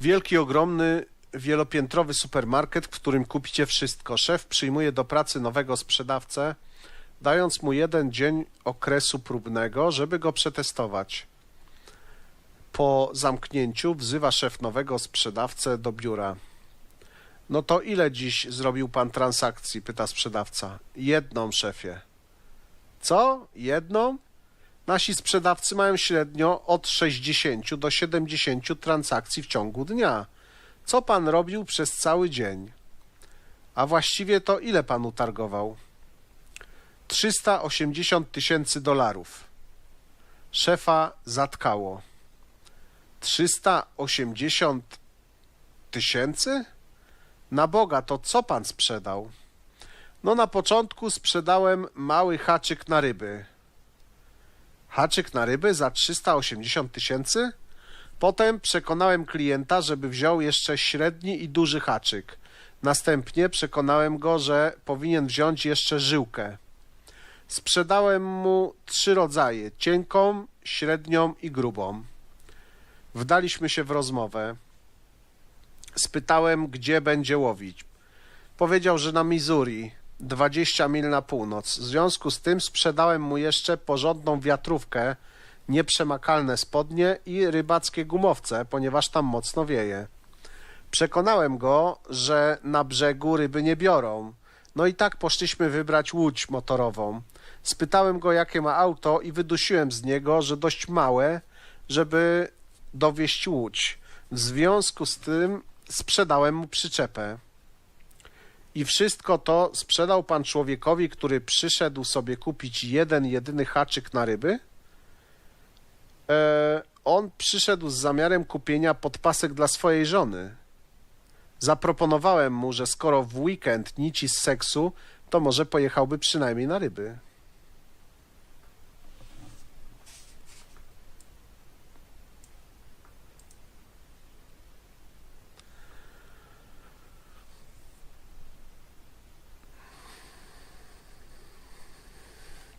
Wielki, ogromny, wielopiętrowy supermarket, w którym kupicie wszystko. Szef przyjmuje do pracy nowego sprzedawcę, dając mu jeden dzień okresu próbnego, żeby go przetestować. Po zamknięciu wzywa szef nowego sprzedawcę do biura. No to ile dziś zrobił pan transakcji? pyta sprzedawca. Jedną, szefie. Co? Jedną? Nasi sprzedawcy mają średnio od 60 do 70 transakcji w ciągu dnia. Co pan robił przez cały dzień? A właściwie to ile pan utargował? 380 tysięcy dolarów. Szefa zatkało. 380 tysięcy? Na Boga, to co pan sprzedał? No na początku sprzedałem mały haczyk na ryby. Haczyk na ryby za 380 tysięcy? Potem przekonałem klienta, żeby wziął jeszcze średni i duży haczyk. Następnie przekonałem go, że powinien wziąć jeszcze żyłkę. Sprzedałem mu trzy rodzaje: cienką, średnią i grubą. Wdaliśmy się w rozmowę. Spytałem, gdzie będzie łowić. Powiedział, że na Missouri, 20 mil na północ. W związku z tym sprzedałem mu jeszcze porządną wiatrówkę, nieprzemakalne spodnie i rybackie gumowce, ponieważ tam mocno wieje. Przekonałem go, że na brzegu ryby nie biorą. No i tak poszliśmy wybrać łódź motorową. Spytałem go, jakie ma auto i wydusiłem z niego, że dość małe, żeby dowieść łódź. W związku z tym sprzedałem mu przyczepę. I wszystko to sprzedał pan człowiekowi, który przyszedł sobie kupić jeden, jedyny haczyk na ryby? E, on przyszedł z zamiarem kupienia podpasek dla swojej żony. Zaproponowałem mu, że skoro w weekend nici z seksu, to może pojechałby przynajmniej na ryby.